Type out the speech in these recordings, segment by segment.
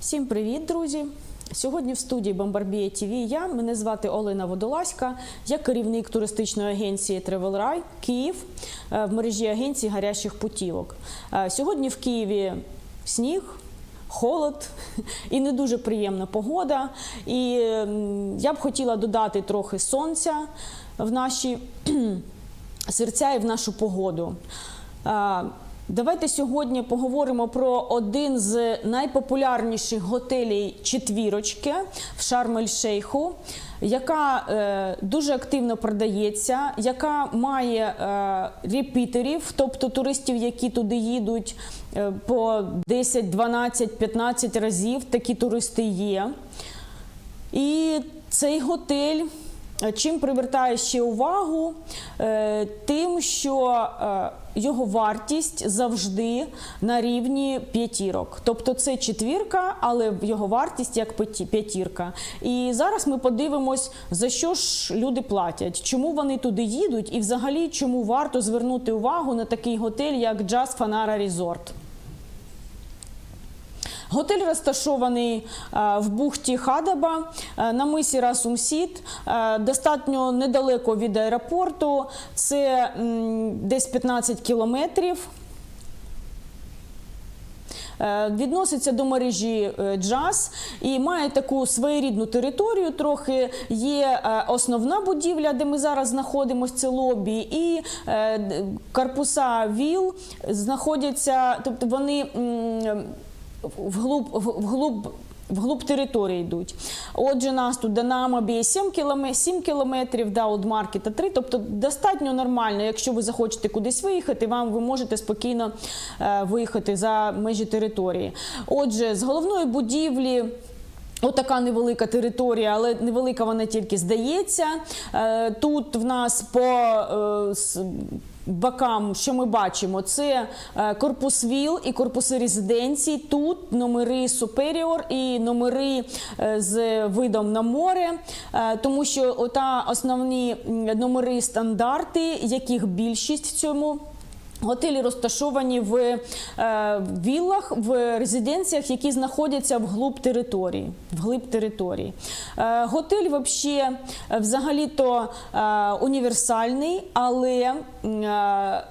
Всім привіт, друзі! Сьогодні в студії Бомбарбія ТВ я. Мене звати Олена Водоласька. Я керівник туристичної агенції Travel Київ е, в мережі агенцій гарячих путівок. Е, Сьогодні в Києві сніг. Холод і не дуже приємна погода. І я б хотіла додати трохи сонця в наші серця і в нашу погоду. Давайте сьогодні поговоримо про один з найпопулярніших готелей четвірочки в Шарм-ель-Шейху, яка е, дуже активно продається, яка має е, репітерів, тобто туристів, які туди їдуть е, по 10, 12, 15 разів. Такі туристи є. І цей готель чим привертає ще увагу? Е, Тим, що е, його вартість завжди на рівні п'ятірок. Тобто це четвірка, але його вартість як п'ятірка. І зараз ми подивимось, за що ж люди платять, чому вони туди їдуть, і взагалі чому варто звернути увагу на такий готель, як Jazz Fanara Resort. Готель розташований е, в бухті Хадаба е, на мисі Расумсіт, е, достатньо недалеко від аеропорту. Це десь 15 кілометрів. Відноситься до мережі джаз і має таку своєрідну територію. Трохи є основна будівля, де ми зараз знаходимося, це лобі, і корпуса ВІЛ знаходяться, тобто вони вглуб, вглуб Вглуб території йдуть. Отже, нас тут до Намабі 7 кілометрів, 7 кілометрів, да, маркета 3. Тобто достатньо нормально. Якщо ви захочете кудись виїхати, вам ви можете спокійно е, виїхати за межі території. Отже, з головної будівлі. Отака невелика територія, але невелика вона тільки здається. Е, Тут в нас по е, бокам, що ми бачимо, це е, корпус ВІЛ і корпуси резиденцій. Тут номери Суперіор і номери е, з видом на море, Е, тому що ота основні номери стандарти, яких більшість в цьому. Готелі розташовані в е, віллах, в резиденціях, які знаходяться вглуб території. Вглиб території. Е, готель вообще, е, взагалі-то е, універсальний, але е,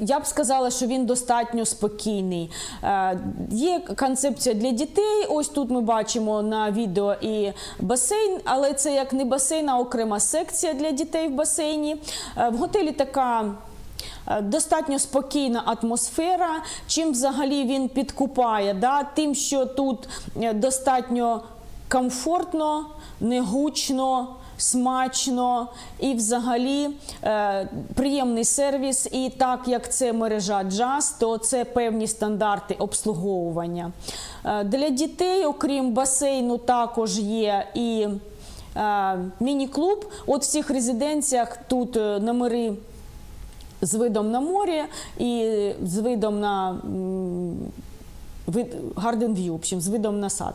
я б сказала, що він достатньо спокійний. Е, Є концепція для дітей. Ось тут ми бачимо на відео і басейн, але це як не басейн, а окрема секція для дітей в басейні. Е, В готелі така. Е, Достатньо спокійна атмосфера. Чим взагалі він підкупає? Да? Тим, що тут е, достатньо комфортно, негучно, смачно і взагалі е, приємний сервіс. І так як це мережа джаз, то це певні стандарти обслуговування. Е, для дітей, окрім басейну, також є і е, міні-клуб. От в цих резиденціях тут е, номери з видом на море і з видом на вид Garden View, в общем, з видом на сад.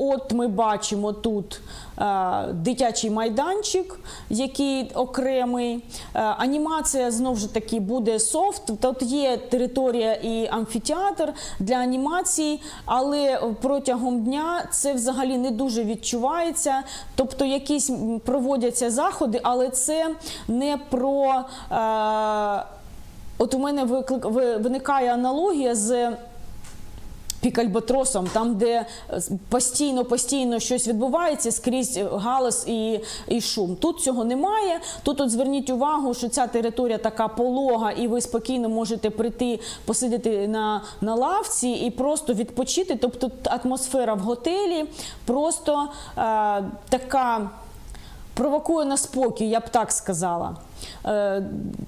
От ми бачимо тут е, дитячий майданчик, який окремий. Е, анімація знову ж таки буде софт. Тут є територія і амфітеатр для анімації, але протягом дня це взагалі не дуже відчувається. Тобто якісь проводяться заходи, але це не про. Е, от у мене виникає аналогія з. Пікальбатросом, там, де постійно постійно щось відбувається, скрізь галас і, і шум. Тут цього немає. Тут от зверніть увагу, що ця територія така полога, і ви спокійно можете прийти, посидіти на, на лавці і просто відпочити. Тобто атмосфера в готелі просто е, така провокує на спокій, я б так сказала. Е,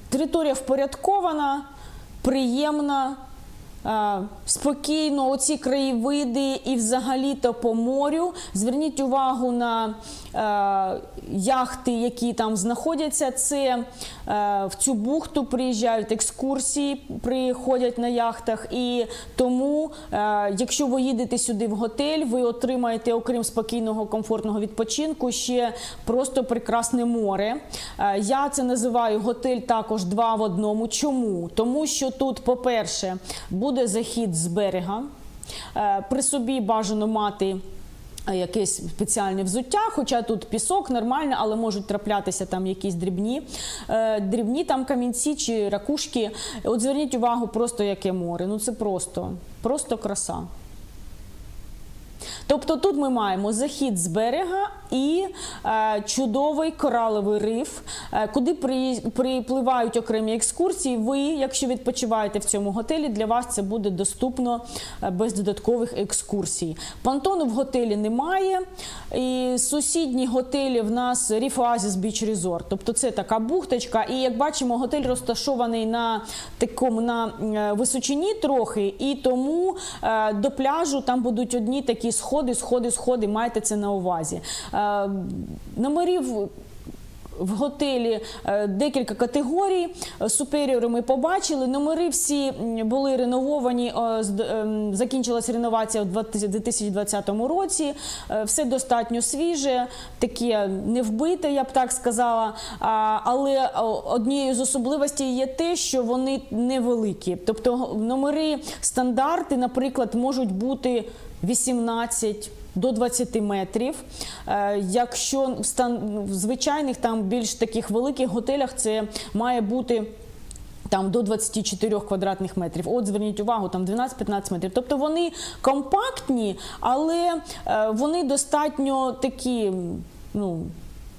територія впорядкована, приємна. Спокійно, оці краєвиди і взагалі-то по морю. Зверніть увагу на е, яхти, які там знаходяться. Це е, в цю бухту приїжджають екскурсії, приходять на яхтах. І тому, е, якщо ви їдете сюди в готель, ви отримаєте, окрім спокійного, комфортного відпочинку, ще просто прекрасне море. Е, я це називаю готель також два в одному. Чому? Тому що тут, по-перше, буде захід з берега. Е, При собі бажано мати. е, Якесь спеціальне взуття, хоча тут пісок нормально, але можуть траплятися там якісь дрібні, е, дрібні там камінці чи ракушки. От зверніть увагу, просто яке море. Ну це просто, просто краса. Тобто тут ми маємо захід з берега і е, чудовий кораловий риф, е, куди при, припливають окремі екскурсії. Ви, якщо відпочиваєте в цьому готелі, для вас це буде доступно е, без додаткових екскурсій. Понтону в готелі немає. І сусідні готелі в нас Reef Oasis Beach Resort. Тобто це така бухточка. І як бачимо, готель розташований на такому на височині трохи, і тому до пляжу там будуть одні такі сходи, сходи, сходи. Майте це на увазі. Е, Номерів в готелі е, декілька категорій. Е, Суперіори ми побачили. Номери всі були ренововані. з- Закінчилась реновація у 2020 році. Все достатньо свіже, таке не вбите, я б так сказала. Але однією з особливостей є те, що вони невеликі. Тобто номери стандарти, наприклад, можуть бути 18 до 20 метрів. Е, Якщо в стан звичайних там більш таких великих готелях це має бути. Там до 24 квадратних метрів. От зверніть увагу, там 12-15 метрів. Тобто вони компактні, але е, вони достатньо такі, ну,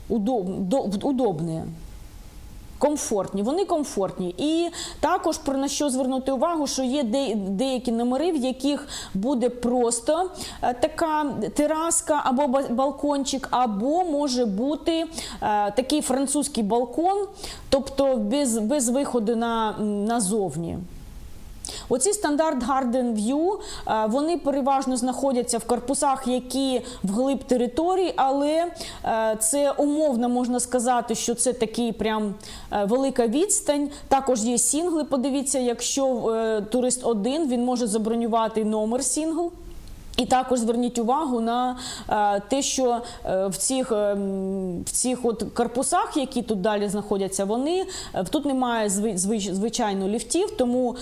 удоб, до, удобні. Комфортні, вони комфортні. І також про на що звернути увагу, що є де, деякі номери, в яких буде просто е, така тераска або ба- балкончик, або може бути е, такий французький балкон, тобто без, без виходу на, назовні. Оці стандарт Garden View, е, вони переважно знаходяться в корпусах, які вглиб території, але е, це умовно можна сказати, що це такий прям е, велика відстань. Також є сінгли. Подивіться, якщо турист один, він може забронювати номер сінгл. І також зверніть увагу на е, те, що е, в цих, е, в цих от корпусах, які тут далі знаходяться, вони тут немає зви- звич- звичайно ліфтів. Тому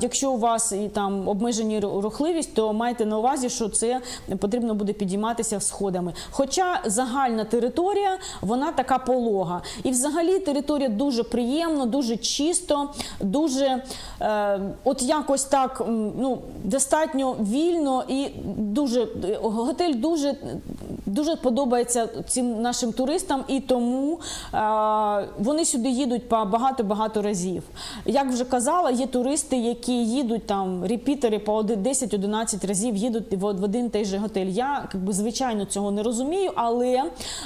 якщо у вас і там обмежені рухливість, то майте на увазі, що це потрібно буде підійматися сходами. Хоча загальна територія вона така полога, і взагалі територія дуже приємно, дуже чисто, дуже от якось так ну достатньо вільно і дуже готель дуже дуже подобається цим нашим туристам, і тому е, вони сюди їдуть по багато-багато разів. Як вже казала, є туристи, які їдуть там репітери по 10-11 разів їдуть в в один той же готель. Я якби, звичайно цього не розумію, але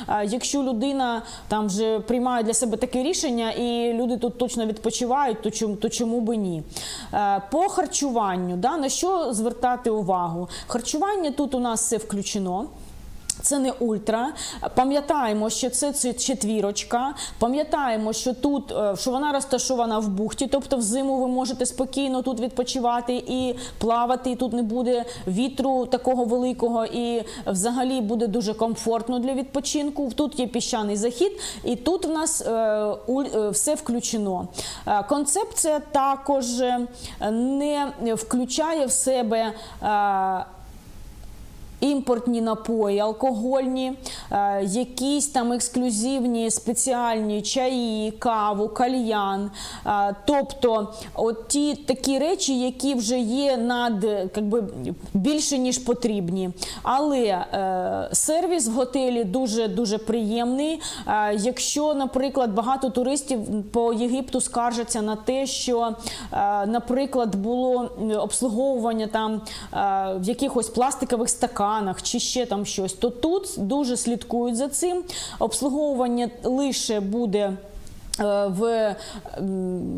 е, якщо людина там вже приймає для себе таке рішення, і люди тут точно відпочивають, то чому, то чому би ні? Е, По харчуванню, да, на що звертати увагу? Харчування тут у нас все включено. Це не ультра. Пам'ятаємо, що це, це четвірочка. Пам'ятаємо, що тут е, що вона розташована в бухті, тобто взиму ви можете спокійно тут відпочивати і плавати. Тут не буде вітру такого великого, і взагалі буде дуже комфортно для відпочинку. Тут є піщаний захід, і тут в нас е, е, все включено. Е, Концепція також е, не включає в себе. е, імпортні напої, алкогольні, е, якісь там ексклюзивні спеціальні чаї, каву, кальян. Е, тобто от ті такі речі, які вже є над е, как би, більше ніж потрібні. Але е, сервіс в готелі дуже дуже приємний. Якщо, наприклад, багато туристів по Єгипту скаржаться на те, що, наприклад, було обслуговування там в якихось пластикових стаканах чи ще там щось, то тут дуже слідкують за цим. Обслуговування лише буде. е, В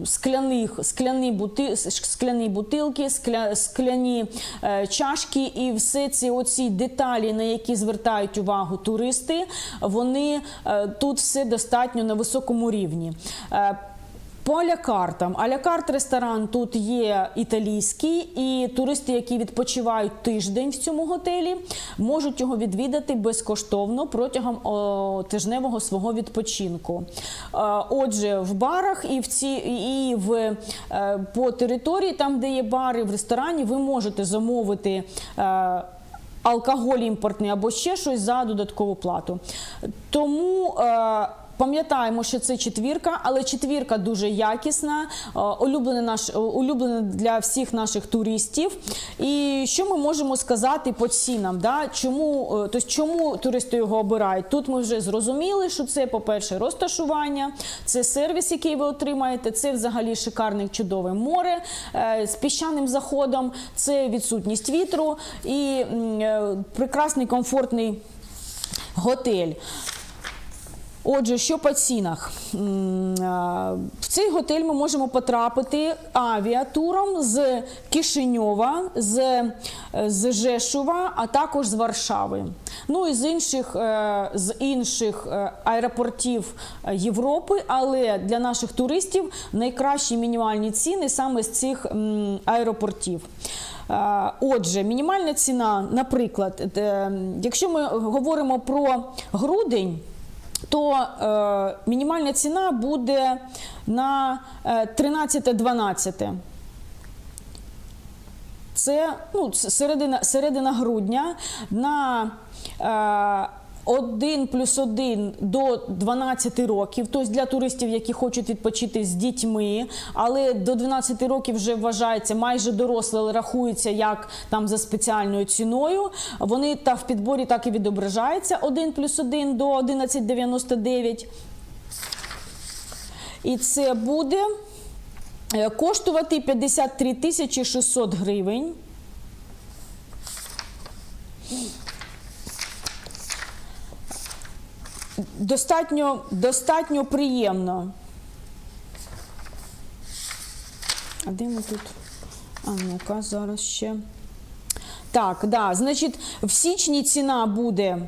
скляних скляні, бути, скляні бутилки, скля, скляні е, чашки, і все ці оці деталі, на які звертають увагу туристи, вони е, тут все достатньо на високому рівні. Е, По алякартам. Алякарт ресторан тут є італійський, і туристи, які відпочивають тиждень в цьому готелі, можуть його відвідати безкоштовно протягом о, тижневого свого відпочинку. Е, Отже, в барах і в ці і в е, по території, там де є бари, в ресторані, ви можете замовити. е, Алкоголь імпортний або ще щось за додаткову плату. Тому е, пам'ятаємо, що це четвірка, але четвірка дуже якісна, е, улюблена наш улюблена для всіх наших туристів. І що ми можемо сказати по цінам? Да? Чому, е, тобто, чому туристи його обирають? Тут ми вже зрозуміли, що це, по-перше, розташування, це сервіс, який ви отримаєте, це взагалі шикарне чудове море е, з піщаним заходом, це відсутність вітру і е, прекрасний комфортний готель. Отже, що по цінах? В цей готель ми можемо потрапити авіатуром з Кишиньова, з, з Жешува, а також з Варшави. Ну і з інших, е, з інших е, аеропортів Європи, але для наших туристів найкращі мінімальні ціни саме з цих аеропортів. Е, Отже, мінімальна ціна, наприклад, якщо ми говоримо про грудень, то е, мінімальна ціна буде на е, 13-12. Це ну, середина, середина грудня на е, 1 плюс 1 до 12 років, тобто для туристів, які хочуть відпочити з дітьми, але до 12 років вже вважається майже доросле, але рахується як там за спеціальною ціною. Вони та в підборі так і відображаються 1 плюс 1 до 11,99. І це буде е, коштувати 53 тисячі 600 гривень. Достатньо, достатньо приємно. А де ми тут? А ну-ка, зараз ще. Так, да, значить, в січні ціна буде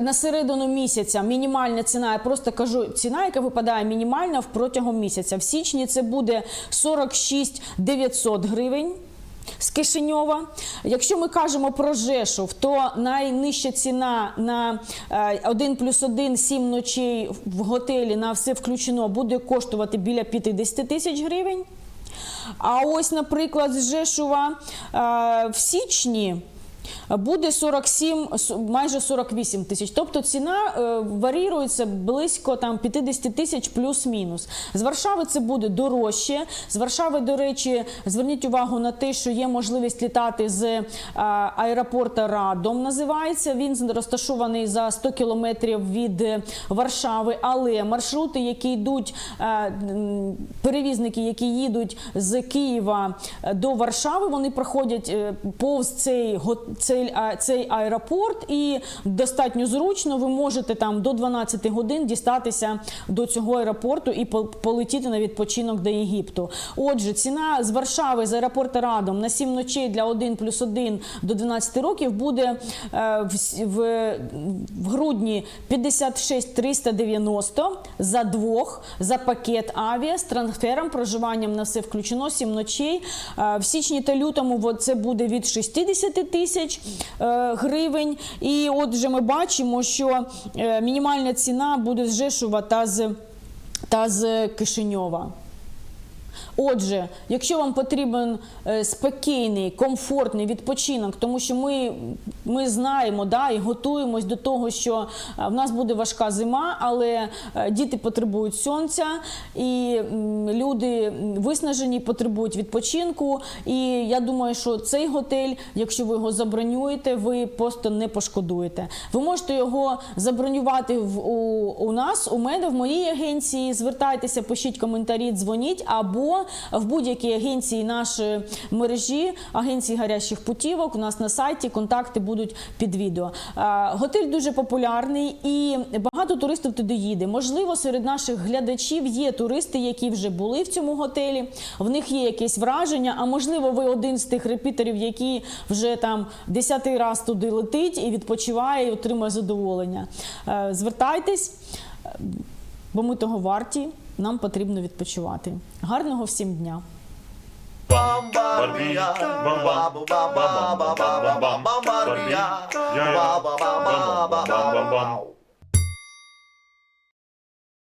на середину місяця мінімальна ціна, я просто кажу, ціна, яка випадає мінімальна протягом місяця. В січні це буде 46 900 гривень. З Кишиньова. Якщо ми кажемо про Жешов, то найнижча ціна на 1 плюс 1 7 ночей в готелі на все включено буде коштувати біля 50 тисяч гривень. А ось, наприклад, з Жешува е, в січні буде 47, с- майже 48 тисяч. Тобто ціна е, варірується близько там 50 тисяч плюс-мінус. З Варшави це буде дорожче. З Варшави, до речі, зверніть увагу на те, що є можливість літати з е, аеропорта Радом. Називається він розташований за 100 кілометрів від е, Варшави. Але маршрути, які йдуть, перевізники, які їдуть з Києва до Варшави, вони проходять повз цей цей, цей аеропорт, і достатньо зручно ви можете там до 12 годин дістатися до цього аеропорту і полетіти на відпочинок до Єгипту. Отже, ціна з Варшави з аеропорту Радом на 7 ночей для 1 плюс 1 до 12 років буде е, в, в, в грудні 56 390 за двох за пакет авіа з трансфером, проживанням на все включено 7 ночей. Е, В січні та лютому це буде від 60 тисяч е, гривень. І отже, ми бачимо, що е, мінімальна ціна буде з та з, та з Кишиньова. Отже, якщо вам потрібен е, спокійний, комфортний відпочинок, тому що ми, ми знаємо да, і готуємось до того, що е, в нас буде важка зима, але е, діти потребують сонця, і люди виснажені, потребують відпочинку. І я думаю, що цей готель, якщо ви його забронюєте, ви просто не пошкодуєте. Ви можете його забронювати в, у, у нас, у мене, в моїй агенції. Звертайтеся, пишіть коментарі, дзвоніть, або в будь-якій агенції нашої мережі, агенції гарячих путівок. У нас на сайті контакти будуть під відео. Е, Готель дуже популярний і багато туристів туди їде. Можливо, серед наших глядачів є туристи, які вже були в цьому готелі. В них є якесь враження. А можливо, ви один з тих репітерів, які вже там десятий раз туди летить і відпочиває, і отримує задоволення. Е, Звертайтесь. бо ми того варті. Нам потрібно відпочивати. Гарного всім дня! Barbie, bam bam, bam bam,